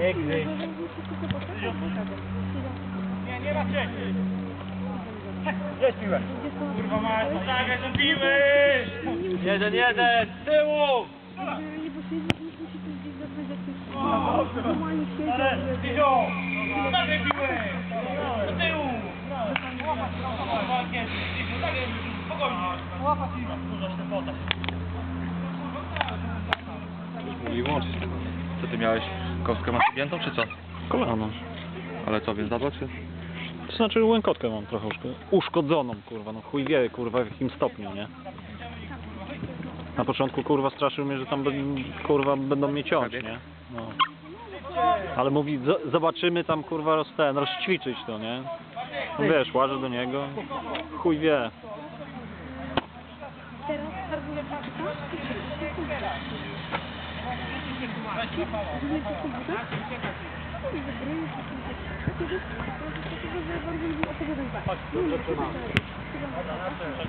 Piękny. Nie, nie ma cię. Jest piłę. Kurwa mać, zagraj do piły! Jeden, jeden, z tyłu! Ale, Dyzio! Zagraj piłę! Do tyłu! Łapać, łapać, spokojnie. Łapać piłę. Dużo się poda. I łączyć. Co ty miałeś? Kostkę masz objętą czy co? Kolano. Ale co, więc zadło czy? To znaczy łękotkę mam trochę uszko- uszkodzoną, kurwa, no chuj wie, kurwa, w jakim stopniu, nie? Na początku, kurwa, straszył mnie, że tam, ben- kurwa, będą mnie ciąć, nie? No. Ale mówi, "Z- zobaczymy tam, kurwa, roz, ten, rozćwiczyć to, nie? No wiesz, łażę do niego, chuj wie. Teraz Chodź, dobrze,